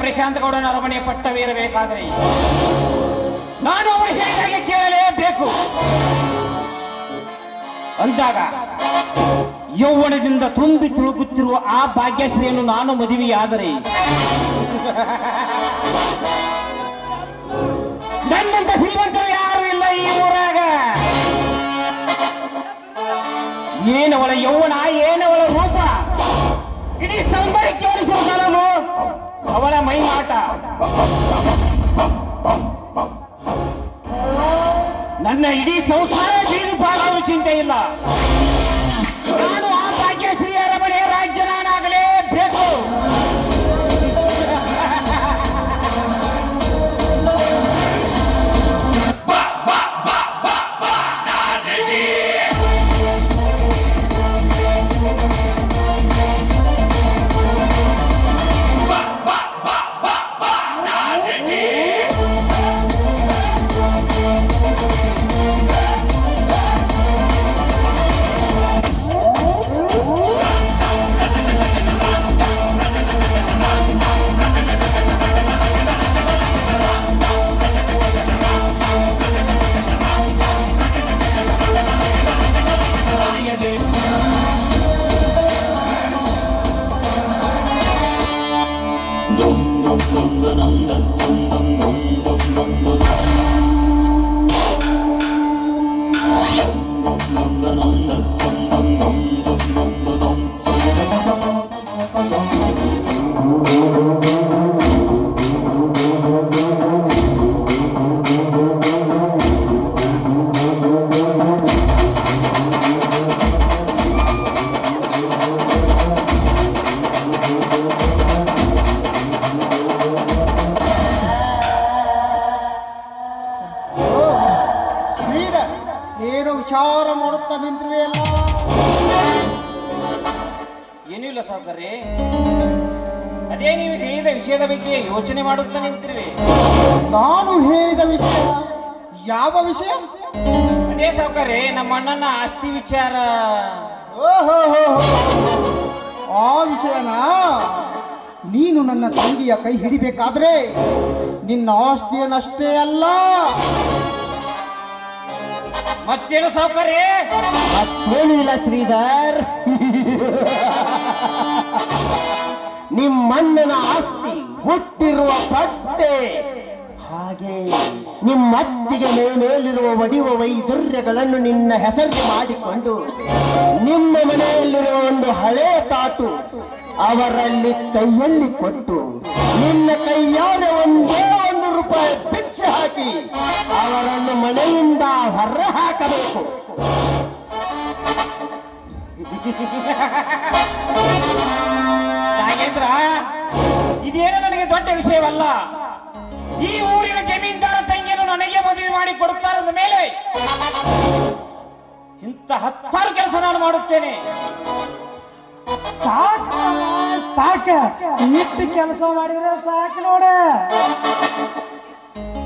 ಪ್ರಶಾಂತ್ ಗೌಡನ ಅರಮನೆ ಪಟ್ಟವೇರಬೇಕಾದರೆ ನಾನು ಅವರು ಹೇಳಿದಾಗೆ ಕೇಳಲೇಬೇಕು? ಅಂದಾಗ ಯೌವನದಿಂದ ತುಂಬಿ ತುಳುಕುತ್ತಿರುವ ಆ ಭಾಗ್ಯಶ್ರೀಯನ್ನು ನಾನು ಮದುವೆಯಾದರೆ ನನ್ನಂತ ಶ್ರೀಮಂತರು ಯಾರು ಇಲ್ಲ ಈ ಊರಾಗ. ಏನವಳ ಯೌವನ, ಏನವಳ ರೂಪ? ಇಡೀ ಸೌಂದರ್ಯಕ್ಕೆ ಹೋಲಿಸುವ ಅವಳ ಮೈ ಮಾಟ. ನನ್ನ ಇಡೀ ಸಂಸಾರ ಬೀದು ಪಾಲಾಗುವ ಚಿಂತೆ ಇಲ್ಲ. ನಾನು ಆ ಭಾಗ್ಯಶ್ರೀ ಅರಮನೆ ರಾಜ್ಯ ಏನು ವಿಚಾರ ಮಾಡುತ್ತಾ ನಿಂತಿವೆ ಅಲ್ಲ? ಏನೂ ಇಲ್ಲ ಸಾವುಕಾರ್ರಿ ಅದೇ ನೀವು ಹೇಳಿದ ವಿಷಯದ ಬಗ್ಗೆ ಯೋಚನೆ ಮಾಡುತ್ತಾ ನಿಂತಿರುವೆ. ನಾನು ಹೇಳಿದ ವಿಷಯ ಯಾವ ವಿಷಯ? ಅದೇ ಸಾವುಕಾರ್ರಿ ನಮ್ಮ ಅಣ್ಣನ ಆಸ್ತಿ ವಿಚಾರ. ಓಹೋ ಆ ವಿಷಯನಾ ನೀನು ನನ್ನ ತಂಗಿಯ ಕೈ ಹಿಡಿಬೇಕಾದ್ರೆ ನಿನ್ನ ಆಸ್ತಿಯನ್ನಷ್ಟೇ ಅಲ್ಲ. ಮತ್ತೇನು ಸಾವುಕಾರ್ರಿ ಮತ್ತೇನು ಇಲ್ಲ ಶ್ರೀಧರ್. ನಿಮ್ಮಣ್ಣನ ಆಸ್ತಿ ಹುಟ್ಟಿರುವ ಪಟ್ಟೆ. ಹಾಗೆ ನಿಮ್ಮತ್ತಿಗೆ ಮೇಲಿರುವ ಒಡಿಯುವ ವೈದುರ್ಯಗಳನ್ನು ನಿನ್ನ ಹೆಸರಿಗೆ ಮಾಡಿಕೊಂಡು ನಿಮ್ಮ ಮನೆಯಲ್ಲಿರುವ ಒಂದು ಹಳೆ ತಾಟು ಅವರಲ್ಲಿ ಕೈಯಲ್ಲಿ ಕೊಟ್ಟು ನಿನ್ನ ಕೈಯಾರ ಒಂದೇ ಒಂದು ರೂಪಾಯಿ ಭಿಕ್ಷೆ ಹಾಕಿ ಅವರನ್ನು ಮನೆಯಿಂದ ಹೊರ ಹಾಕಬೇಕು ನಾಗೇಂದ್ರ ಇದೇನು ನನಗೆ ದೊಡ್ಡ ವಿಷಯವಲ್ಲ. ಈ ಊರಿನ ಜಮೀನ್ದಾರ ತಂಗಿಯನ್ನು ನನಗೆ ಮದುವೆ ಮಾಡಿ ಕೊಡುತ್ತಾರದ ಮೇಲೆ ಇಂಥ ಹತ್ತಾರು ಕೆಲಸ ನಾನು ಮಾಡುತ್ತೇನೆ. ಸಾಕ ಸಾಕ. ಇಟ್ಟು ಕೆಲಸ ಮಾಡಿದ್ರೆ ಸಾಕು ನೋಡ.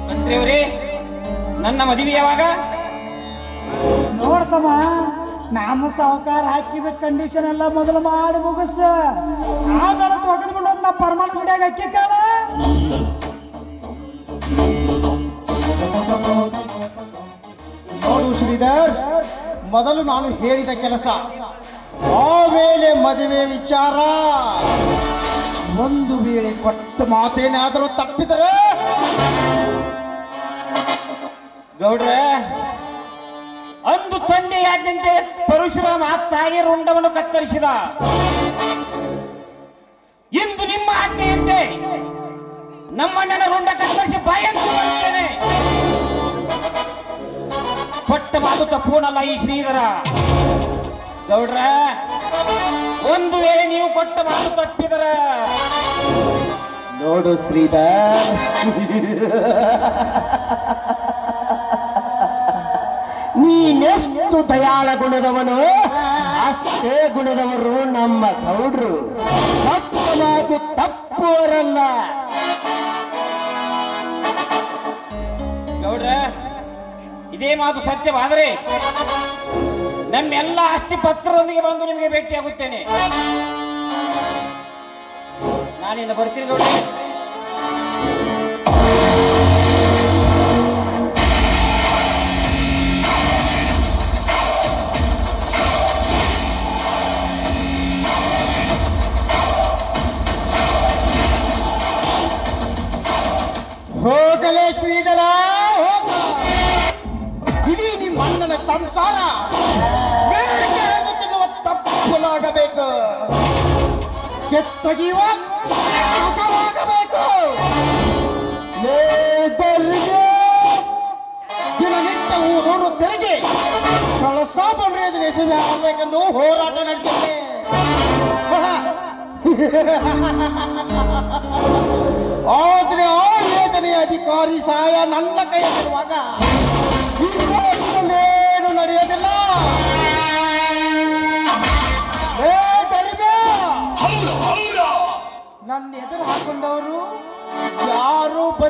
ಮಂತ್ರಿಯವರೇ ನನ್ನ ಮದುವೆ ಯಾವಾಗ? ನೋಡ್ತಮ್ಮ ನಮ್ಮ ಸಾಹುಕಾರ ಹಾಕಿದ ಕಂಡೀಷನ್ ಎಲ್ಲ ಮೊದಲು ಮಾಡಿ ಮುಗಿಸ. ಆಮೇಲೆ ತೊಗೆದ್ಬಿಟ್ಟು ಹೋದ್ ನಾ ಪರಮಾಣ ಗುಡಿಯಾಗ ಅಕ್ಕಿ ಕಾಲ. ನೋಡು ಶ್ರೀಧರ್, ಮೊದಲು ನಾನು ಹೇಳಿದ ಕೆಲಸ. ಆಮೇಲೆ ಮದುವೆ ವಿಚಾರ. ಒಂದು ವೇಳೆ ಕೊಟ್ಟ ಮಾತೇನಾದರೂ ತಪ್ಪಿದರೆ? ಗೌಡ್ರ ತಂದೆಯಾದ್ಯಂತೆ ಪರಶುರಾಮ ತಾಯಿ ರುಂಡವನ್ನು ಕತ್ತರಿಸಿದ. ಇಂದು ನಿಮ್ಮ ಆಜ್ಞೆಯಂತೆ ನಮ್ಮಣ್ಣನ ರುಂಡ ಕತ್ತರಿಸಿ ಬಯಂತೇನೆ ಪಟ್ಟ ಮಾತು ತಪ್ಪುನಲ್ಲ ಈ ಶ್ರೀಧರ. ಗೌಡ್ರ, ಒಂದು ವೇಳೆ ನೀವು ಕೊಟ್ಟ ಮಾತು ತಪ್ಪಿದರ. ನೋಡು ಶ್ರೀಧರ್. ನೀನೆಷ್ಟು ದಯಾಳ ಗುಣದವನು? ಅಷ್ಟೇ ಗುಣದವರು ನಮ್ಮ ಗೌಡ್ರು. ಮಾತು ತಪ್ಪುವರಲ್ಲ. ಗೌಡ್ರ, ಇದೇ ಮಾತು ಸತ್ಯವಾದರೆ ನಮ್ಮೆಲ್ಲ ಆಸ್ತಿ ಪತ್ರದೊಂದಿಗೆ ಬಂದು ನಿಮಗೆ ಭೇಟಿಯಾಗುತ್ತೇನೆ. ನಾನಿನ್ನು ಬರ್ತೀನಿ ಗೌಡ್ರ. ಸಂಸಾರ. ತಿನ್ನುವ ತಪ್ಪಲಾಗಬೇಕು ಕೆತ್ತಗಿಯುವ ಕಸವಾಗಬೇಕು ದಿನನಿತ್ಯ ಊರೂರು ತೆರಿಗೆ. ಕಳಸ ಬಂದ್ರೆ ಯಶಸ್ವಿ ಆಗಬೇಕೆಂದು ಹೋರಾಟ ನಡೆಸಿದೆ ಆದ್ರೆ ಆ ಯೋಜನೆಯ ಅಧಿಕಾರಿ ಸಹಾಯ ನನ್ನ ಕೈಯಲ್ಲಿರುವಾಗ.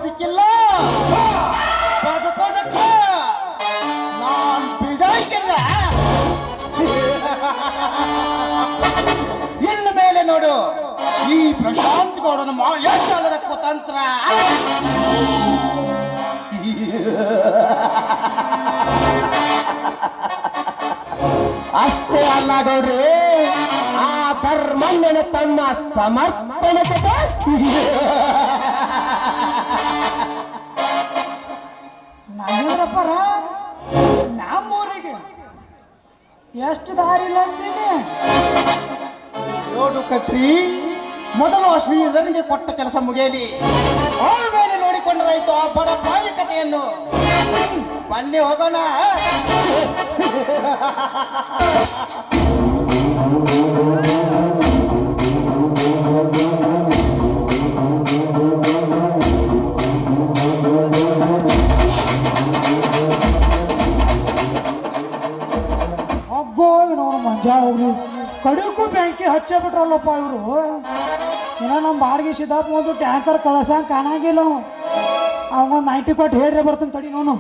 ಯಾರು ಪದ ಪದಕ್ಕ ನಾನು ಬಿಡೋಕಿಲ್ಲ ಇನ್ನು ಮೇಲೆ ನೋಡು, ಈ ಪ್ರಶಾಂತ್ ಗೌಡನ ಮಾಯಾಚಾಲದ ಕುತಂತ್ರ. ಅಷ್ಟೇ ಅಲ್ಲ ಗೌಡ್ರಿ, ಆ ಧರ್ಮಣ್ಣನ ತಮ್ಮ ಸಮರ್ಥನೆ ನಾಗೇಂದ್ರಪ್ಪರ ನಮ್ಮೂರಿಗೆ ಎಷ್ಟು ದಾರಿ ಇಲ್ಲ ಅಂತೀನಿ ನೋಡು ಕಟ್ರಿ, ಮೊದಲು ಶ್ರೀಧರನಿಗೆ ಕೊಟ್ಟ ಕೆಲಸ ಮುಗಿಯಲಿ. ಆಮೇಲೆ ನೋಡಿಕೊಂಡರಾಯ್ತು ಆ ಬಡ ಬಾಯಿ ಬನ್ನಿ ಹೋಗೋಣ. ಹೋಗೋ ನೋಡು ಮಂಜಾ ಹೋಗ್ರಿ ಕಡಿಗೂ ಬೆಂಕಿ ಹಚ್ಚೇ ಬಿಟ್ರಲ್ಲಪ್ಪ ಇವರು. ಏನೋ ನಮ್ಮ ಬಾಡಿಗೆ ಸಿದ್ದಾಪ್ ಒಂದು ಟ್ಯಾಂಕರ್ ಕಳಸಂಗ್ ಕಾಣಂಗಿಲ್ಲ ಅವ ಒಂದು ನೈಂಟಿ ಕೊಟ್ಟು ಹೇಳ್ರಿ ಬರ್ತಾನೆ ತಡಿ ನೋನು